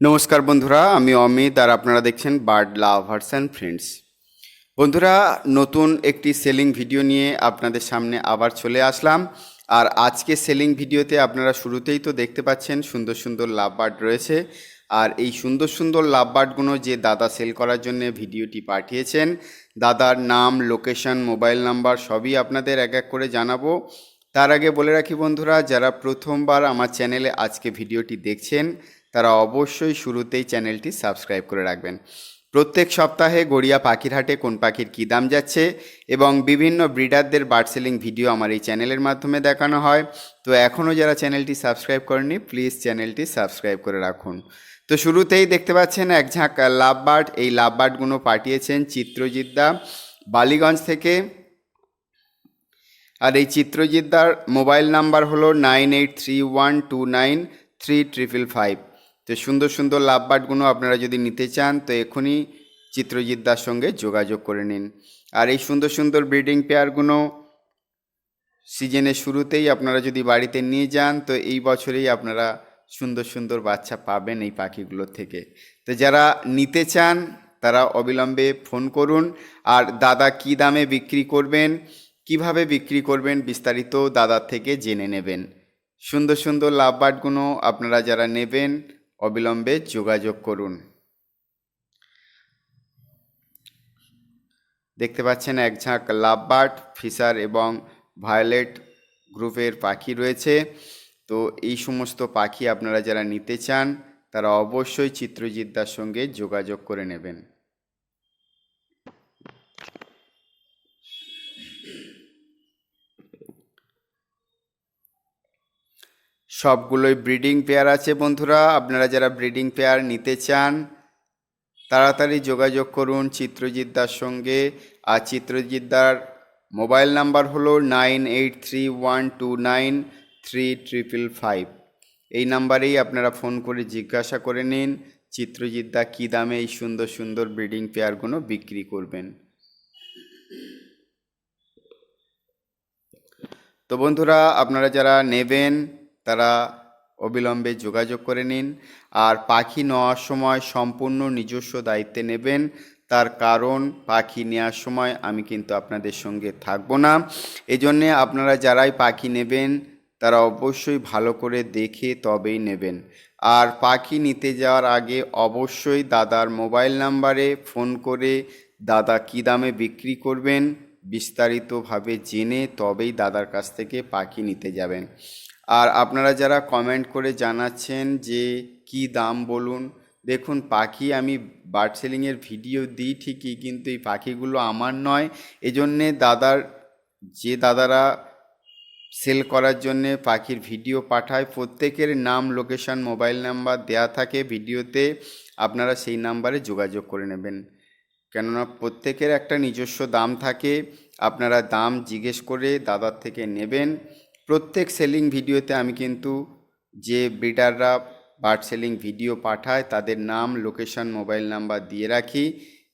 নমস্কার বন্ধুরা, আমি অমিত আর আপনারা দেখছেন বার্ড লাভার্স অ্যান্ড ফ্রেন্ডস বন্ধুরা, নতুন একটি সেলিং ভিডিও নিয়ে আপনাদের সামনে আবার চলে আসলাম। আর আজকে সেলিং ভিডিওতে আপনারা শুরুতেই তো দেখতে পাচ্ছেন সুন্দর সুন্দর লাভ বার্ড রয়েছে। আর এই সুন্দর সুন্দর লাভ বার্ডগুলো যে দাদা সেল করার জন্য ভিডিওটি পাঠিয়েছেন, দাদার নাম লোকেশন মোবাইল নাম্বার সবই আপনাদের এক এক করে জানাব। তার আগে বলে রাখি বন্ধুরা, যারা প্রথমবার আমার চ্যানেলে আজকে ভিডিওটি দেখছেন তারা অবশ্যই শুরুতেই চ্যানেলটি সাবস্ক্রাইব করে রাখবেন। প্রত্যেক সপ্তাহে গড়িয়া পাখির হাটে কোন পাখির কী দাম যাচ্ছে এবং বিভিন্ন ব্রিডারদের বার্ড সেলিং ভিডিও আমার এই চ্যানেলের মাধ্যমে দেখানো হয়। তো এখনও যারা চ্যানেলটি সাবস্ক্রাইব করেনি প্লিজ চ্যানেলটি সাবস্ক্রাইব করে রাখুন। তো শুরুতেই দেখতে পাচ্ছেন এক ঝাঁক লাভ বার্ড এই লাভ বার্ডগুলো পাঠিয়েছেন চিত্রজিদ্দা বালিগঞ্জ থেকে। আর এই চিত্রজিদ্দার মোবাইল নাম্বার হলো nine eight three one two nine three triple five. তো সুন্দর সুন্দর লাভ বার্ডগুলো আপনারা যদি নিতে চান, তো এখনই চিত্রজিদ্দার সঙ্গে যোগাযোগ করে নিন। আর এই সুন্দর সুন্দর ব্রিডিং পেয়ারগুলো সিজনের শুরুতেই আপনারা যদি বাড়িতে নিয়ে যান, তো এই বছরেই আপনারা সুন্দর সুন্দর বাচ্চা পাবেন এই পাখিগুলোর থেকে। তো যারা নিতে চান, তারা অবিলম্বে ফোন করুন। আর দাদা কি দামে বিক্রি করবেন, কীভাবে বিক্রি করবেন বিস্তারিত দাদার থেকে জেনে নেবেন। সুন্দর সুন্দর লাভ বার্ডগুলো আপনারা যারা নেবেন অবিলম্বে যোগাযোগ করুন। দেখতে পাচ্ছেন এক ঝাঁক লাভ বার্ড ফিশার এবং ভায়োলেট গ্রুপের পাখি রয়েছে। তো এই সমস্ত পাখি আপনারা যারা নিতে চান, তারা অবশ্যই চিত্রজিদ্দার সঙ্গে যোগাযোগ করে নেবেন। সবগুলোই ব্রিডিং পেয়ার আছে বন্ধুরা। আপনারা যারা ব্রিডিং পেয়ার নিতে চান, তাড়াতাড়ি যোগাযোগ করুন চিত্রজিদ্দার সঙ্গে। আর চিত্রজিদ্দার মোবাইল নাম্বার হলো nine eight three one two nine three triple five এই নাম্বারেই আপনারা ফোন করে জিজ্ঞাসা করে নিন চিত্রজিদ্দা কী দামে এই সুন্দর সুন্দর ব্রিডিং পেয়ারগুলো বিক্রি করবেন। তো বন্ধুরা, আপনারা যারা নেবেন তারা অবিলম্বে যোগাযোগ করে নিন। আর পাখি নেওয়ার সময় সম্পূর্ণ নিজস্ব দায়িত্বে নেবেন। তার কারণ পাখি নেওয়ার সময় আমি কিন্তু আপনাদের সঙ্গে থাকব না। এজন্যে আপনারা যারাই পাখি নেবেন, তারা অবশ্যই ভালো করে দেখে তবেই নেবেন। আর পাখি নিতে যাওয়ার আগে অবশ্যই দাদার মোবাইল নাম্বারে ফোন করে দাদা কী দামে বিক্রি করবেন, বিস্তারিতভাবে জেনে তবেই দাদার কাছ থেকে পাখি নিতে যাবেন। আর আপনারা যারা কমেন্ট করে জানাচ্ছেন যে কি দাম বলুন, দেখুন পাখি আমি বার্ড সেলিংয়ের ভিডিও দিই ঠিকই, কিন্তু এই পাখিগুলো আমার নয়। এজন্যে দাদার, যে দাদারা সেল করার জন্যে পাখির ভিডিও পাঠায়, প্রত্যেকের নাম লোকেশন মোবাইল নাম্বার দেয়া থাকে ভিডিওতে আপনারা সেই নাম্বারে যোগাযোগ করে নেবেন। কেননা প্রত্যেকের একটা নিজস্ব দাম থাকে, আপনারা দাম জিজ্ঞেস করে দাদার থেকে নেবেন। প্রত্যেক সেলিং ভিডিওতে আমি কিন্তু যে ব্রিডাররা বার্ড সেলিং ভিডিও পাঠায়, তাদের নাম লোকেশন মোবাইল নাম্বার দিয়ে রাখি।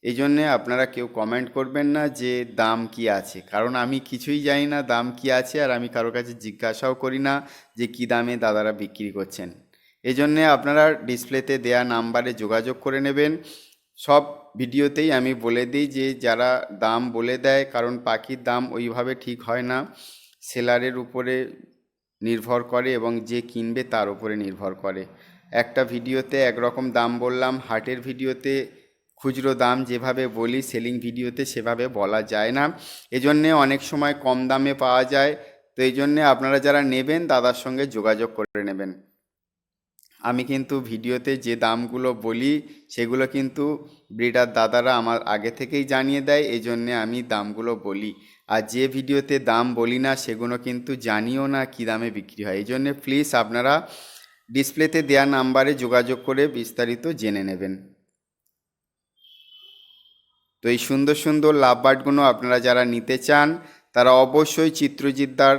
এই জন্যে আপনারা কেউ কমেন্ট করবেন না যে দাম কি আছে। কারণ আমি কিছুই জানি না দাম কি আছে আর আমি কারও কাছে জিজ্ঞাসাও করি না যে কি দামে দাদারা বিক্রি করছেন। এই জন্যে আপনারা ডিসপ্লেতে দেয়া নাম্বারে যোগাযোগ করে নেবেন। সব ভিডিওতেই আমি বলে দিই যে যারা দাম বলে দেয়, কারণ পাখির দাম ওইভাবে ঠিক হয় না। সেলারের উপরে নির্ভর করে এবং যে কিনবে তার উপরে নির্ভর করে। একটা ভিডিওতে একরকম দাম বললাম, হাটের ভিডিওতে খুচরো দাম যেভাবে বলি, সেলিং ভিডিওতে সেভাবে বলা যায় না। এজন্যে অনেক সময় কম দামে পাওয়া যায়, তো এই জন্যে আপনারা যারা নেবেন দাদার সঙ্গে যোগাযোগ করে নেবেন। আমি কিন্তু ভিডিওতে যে দামগুলো বলি, সেগুলো কিন্তু ব্রিডার দাদারা আমার আগে থেকেই জানিয়ে দেয় এই জন্যে আমি দামগুলো বলি। আর যে ভিডিওতে দাম বলি না, সেগুলো কিন্তু জানিও না কী দামে বিক্রি হয়। এই জন্যে প্লিজ আপনারা ডিসপ্লেতে দেওয়া নাম্বারে যোগাযোগ করে বিস্তারিত জেনে নেবেন। তো এই সুন্দর সুন্দর লাভ বার্ডগুলো আপনারা যারা নিতে চান, তারা অবশ্যই চিত্রজিদ্দার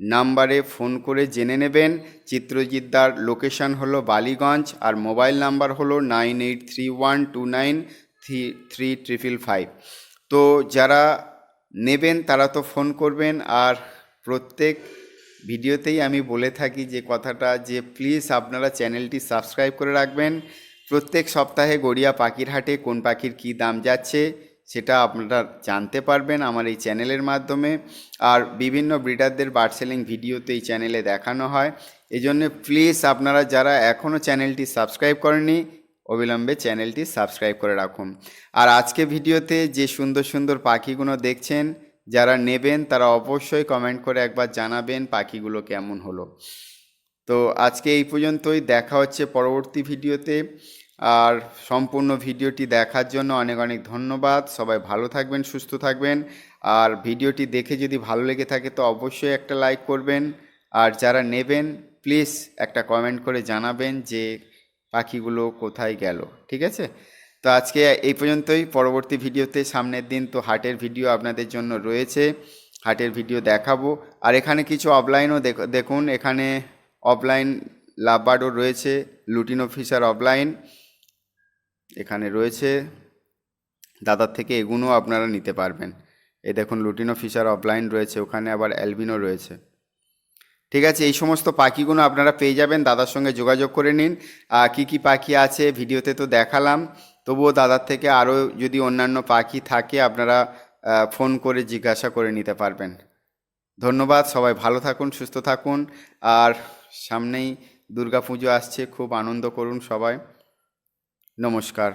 নাম্বারে ফোন করে জেনে নেবেন। চিত্রজিদ্দার লোকেশন হলো বালিগঞ্জ আর মোবাইল নাম্বার হলো nine eight three one two nine three three triple five তো যারা নেবেন, তারা তো ফোন করবেন। আর প্রত্যেক ভিডিওতেই আমি বলে থাকি যে কথাটা যে প্লিজ আপনারা চ্যানেলটি সাবস্ক্রাইব করে রাখবেন। প্রত্যেক সপ্তাহে গড়িয়া পাখির হাটে কোন পাখির কী দাম যাচ্ছে সেটা আপনারা জানতে পারবেন আমার এই চ্যানেলের মাধ্যমে। আর বিভিন্ন ব্রিডারদের বার্ড সেলিং ভিডিওতে এই চ্যানেলে দেখানো হয়। এই প্লিজ আপনারা যারা এখনও চ্যানেলটি সাবস্ক্রাইব করেনি অবিলম্বে চ্যানেলটি সাবস্ক্রাইব করে রাখুন। আর আজকে ভিডিওতে যে সুন্দর সুন্দর পাখিগুলো দেখছেন, যারা নেবেন, তারা অবশ্যই কমেন্ট করে একবার জানাবেন পাখিগুলো কেমন হলো। তো আজকে এই পর্যন্তই, দেখা হচ্ছে পরবর্তী ভিডিওতে। আর সম্পূর্ণ ভিডিওটি দেখার জন্য অনেক অনেক ধন্যবাদ। সবাই ভালো থাকবেন, সুস্থ থাকবেন। আর ভিডিওটি দেখে যদি ভালো লেগে থাকে, তো অবশ্যই একটা লাইক করবেন। আর যারা নেবেন প্লিজ একটা কমেন্ট করে জানাবেন যে পাখিগুলো কোথায় গেল, ঠিক আছে? তো আজকে এই পর্যন্তই। পরবর্তী ভিডিওতে সামনের দিন তো হাটের ভিডিও আপনাদের জন্য রয়েছে, হাটের ভিডিও দেখাবো। আর এখানে কিছু অফলাইনও দেখুন, এখানে অফলাইন লাভবার্ডও রয়েছে লুটিনো ফিশার অফলাইন এখানে রয়েছে। দাদার থেকে এগুলো আপনারা নিতে পারবেন। এই দেখুন লুটিনো ফিশার অফলাইন রয়েছে, ওখানে আবার অ্যালবিনো রয়েছে। ঠিক আছে, এই সমস্ত পাখিগুলো আপনারা পেয়ে যাবেন। দাদার সঙ্গে যোগাযোগ করে নিন। কী কী পাখি আছে ভিডিওতে তো দেখালাম। তবুও দাদার থেকে আরও যদি অন্যান্য পাখি থাকে, আপনারা ফোন করে জিজ্ঞাসা করে নিতে পারবেন। ধন্যবাদ, সবাই ভালো থাকুন, সুস্থ থাকুন। আর সামনেই দুর্গা পুজো আসছে, খুব আনন্দ করুন সবাই। নমস্কার।